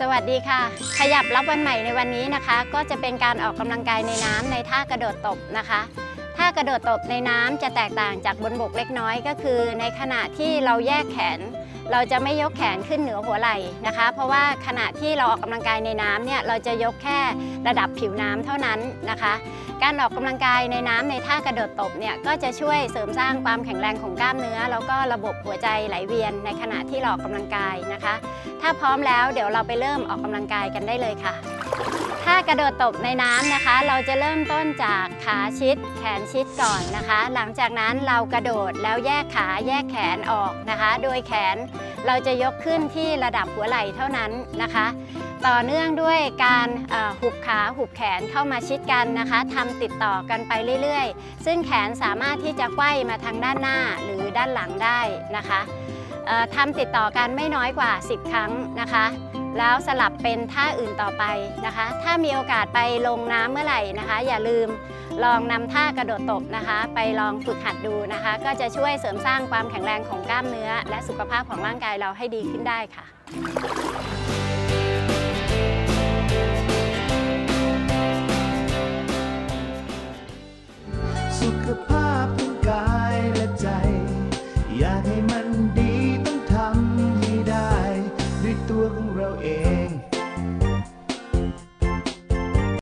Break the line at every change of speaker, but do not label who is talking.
สวัสดีค่ะ ขยับรับวันใหม่ในวันนี้นะคะ ก็จะเป็นการออกกำลังกายในน้ำในท่ากระโดดตบนะคะท่ากระโดดตบในน้ำจะแตกต่างจากบนบกเล็กน้อยก็คือ ในขณะที่เราแยกแขน เราจะไม่ยกแขนขึ้นเหนือหัวไหล่นะคะ เพราะว่าขณะที่เราออกกำลังกายในน้ำเนี่ยเราจะยกแค่ระดับผิวน้ำเท่านั้นนะคะ การออกกำลังกายในน้ำในท่ากระโดดตบเนี่ยก็จะช่วยเสริมสร้างความแข็งแรงของกล้ามเนื้อ แล้วก็ระบบหัวใจไหลเวียนในขณะที่เราออกกำลังกายนะคะ ถ้าพร้อมแล้วเดี๋ยวเราไปเริ่มออกกำลังกายกันได้เลยค่ะ ถ้ากระโดดตบในน้ำนะคะ เราจะเริ่มต้นจากขาชิดแขนชิดก่อนนะคะ หลังจากนั้นเรากระโดดแล้วแยกขาแยกแขนออกนะคะ โดยแขนเราจะยกขึ้นที่ระดับหัวไหล่เท่านั้นนะคะ ต่อเนื่องด้วยการหุบขาหุบแขนเข้ามาชิดกันนะคะทำติดต่อกันไปเรื่อยๆ ซึ่งแขนสามารถที่จะไขว้มาทางด้านหน้าหรือด้านหลังได้นะคะทำติดต่อกันไม่น้อยกว่า 10 ครั้งนะคะ แล้วสลับเป็นท่าอื่นต่อไปนะคะ ถ้ามีโอกาสไปลงน้ำเมื่อไหร่นะคะ อย่าลืมลองนำท่ากระโดดตบนะคะ ไปลองฝึกหัดดูนะคะ ก็จะช่วยเสริมสร้างความแข็งแรงของกล้ามเนื้อ และสุขภาพของร่างกายเราให้ดีขึ้นได้ค่ะ
สุขภาพทั้งกายและใจ อยากให้มั